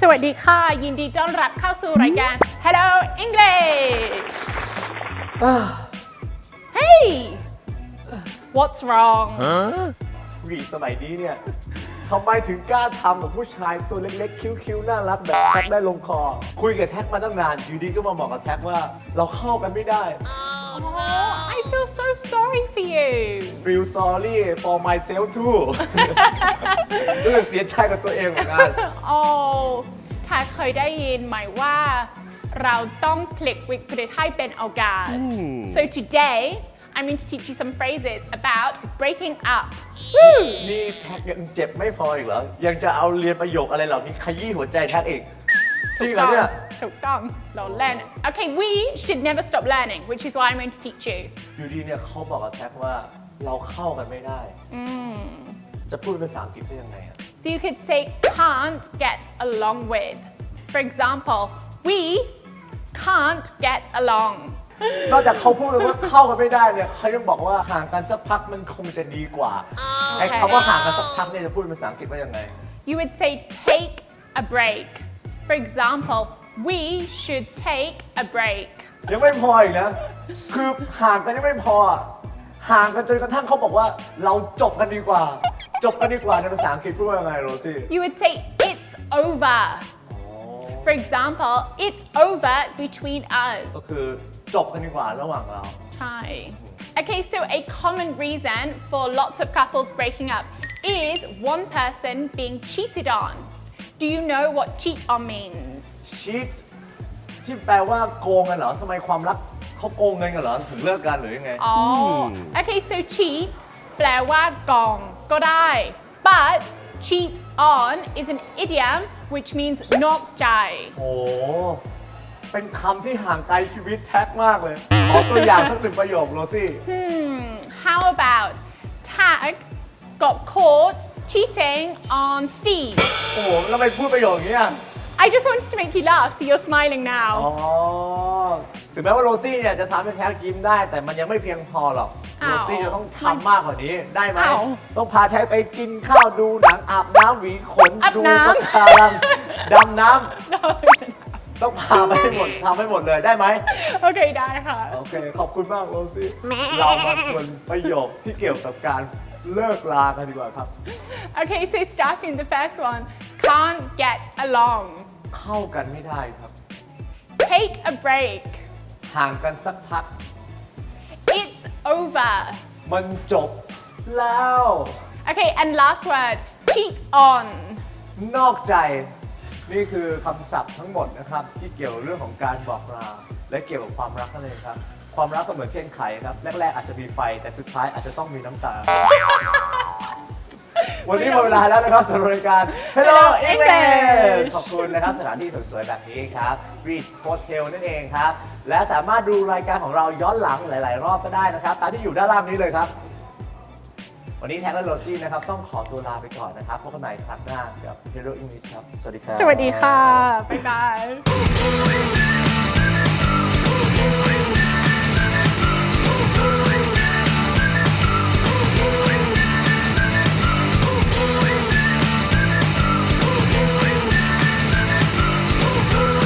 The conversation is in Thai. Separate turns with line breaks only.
สวัสดีค่ะ ยินดีต้อนรับเข้าสู่รายการ Hello English Hey What's wrong
ผู้หญิงสมัยนี้เนี่ยทำไมถึงกล้าทำกับผู้ชายตัวเล็กๆ คิ้วๆ น่ารักแบบแท็กได้ลงคอ คุยกับแท็กมาตั้งนานอยู่ดีก็มาบอกกับแท็กว่าเราเข้ากันไม่ได้
Oh I feel so sorry for you
feel sorry for myself too รู้สึกเสียใจกับตัวเองเหมือนกัน
โอ้ถ้าเคยได้ยินไหมว่าเราต้องพลิกวิกฤตให้เป็นโอกาส so today I'm going to teach you some phrases about breaking up Woo!
นี่แท็กยังเจ็บไม่พออีกเหรอ ยังจะเอาเรียนประโยคอะไรเหล่านี้ขยี้หัวใจแท็กอีก จริงเหรอเนี่ย
ถูกต้อง เรา learn Okay we should never stop learning which is why I'm going to teach you
อยู่ดีเนี่ยเขาบอกกับแท็กว่าเราเข้ากันไม่ได้ จะพูดเป็นภาษาอังกฤษได้ยังไงอะ
So you could say can't get along with. For example, we can't get along.
นอกจากเขาพูดเลยว่าเข้ากันไม่ได้เนี่ยเขายังบอกว่าห่างกันสักพักมันคงจะดีกว่าไอ้คำว่าห่างกันสักพักเนี่ยจะพูดเป็นภาษาอังกฤษว่ายังไง
You would say take a break. For example, we should take a break.
ยังไม่พออีกนะ คือห่างกันยังไม่พออะห่างกันจนกระทั่งเขาบอกว่าเราจบกันดีกว่า จบกันดีกว่าในภาษาอังกฤษพูดว่ายังไงโรซี่
You would say it's over. For example, it's over between us.
ก็คือจบกันดีกว่าระหว่างเรา
Hi. Okay, so a common reason for lots of couples breaking up is one person being cheated on. Do you know what cheat on means?
ชีตที่แปลว่าโกงกันเหรอทำไมความรักเขาโกงเงินกันเหรอถึงเลิกกันหรือยังไง
Oh, okay, so cheat แปลว่ากองก็ได้ but cheat on is an idiom which means นอกใจ
โอ้เป็นคำที่ห่างไกลชีวิตแท็กมากเลยขอตัวอย่างสักหนึ่งประโยคโรซี่
How about Tag got caught cheating on Steve?
โอ้โหแล้วทำไมพูดประโยคอย่างนี้อะ
I just wanted to make you laugh, so you're smiling
อ๋อ
now.
ถึงแม้ว่าโรซี่เนี่ยจะทำให้แท็กยิ้มได้ แต่มันยังไม่เพียงพอหรอก
อ้าว
โรซี่จะต้องทำมากกว่านี้ ได้ไหม
อ้าว
ต้องพาแท็กไปกินข้าวดูหนังอาบน้ำหวีขน
อาบ
ดู
น้ำ
ปะการังดำน้ำ
No,
ต้องพาไปให้หมดทำให้หมดเลยได้ไหม
okay, ได้ค่ะ
โอเค ขอบคุณมากโรซี่ เรามาชวนประโยคที่เกี่ยวกับการ เลิกลากันดีกว่าครับ
Okay, so starting the first one, can't get along.
เข้ากันไม่ได้ครับ
Take a break.
ห่างกันสักพัก
It's over.
มันจบแล้ว
Okay, and last word, cheat on.
นอกใจ นี่คือคำศัพท์ทั้งหมดนะครับ ที่เกี่ยวเรื่องของการบอกลาและเกี่ยวกับความรักนั่นเองครับ ความรักก็เหมือนเทียนไขครับ แรก ๆ อาจจะมีไฟ แต่สุดท้ายอาจจะต้องมีน้ำตา วันนี้หมดเวลาแล้วนะครับสำหรับรายการ Hello English ขอบคุณนะครับสถานที่สวยๆแบบนี้ครับ Reach Hotel นั่นเองครับ และสามารถดูรายการของเราย้อนหลังหลาย ๆ รอบก็ได้นะครับ ตามที่อยู่ด้านล่างนี้เลยครับ วันนี้แท็กและโรซี่นะครับ ต้องขอตัวลาไปก่อนนะครับพบกันใหม่ครั้งหน้ากับ Hello English ครับ สวัสดีครับ
สวัสดีค่ะ บ๊ายบาย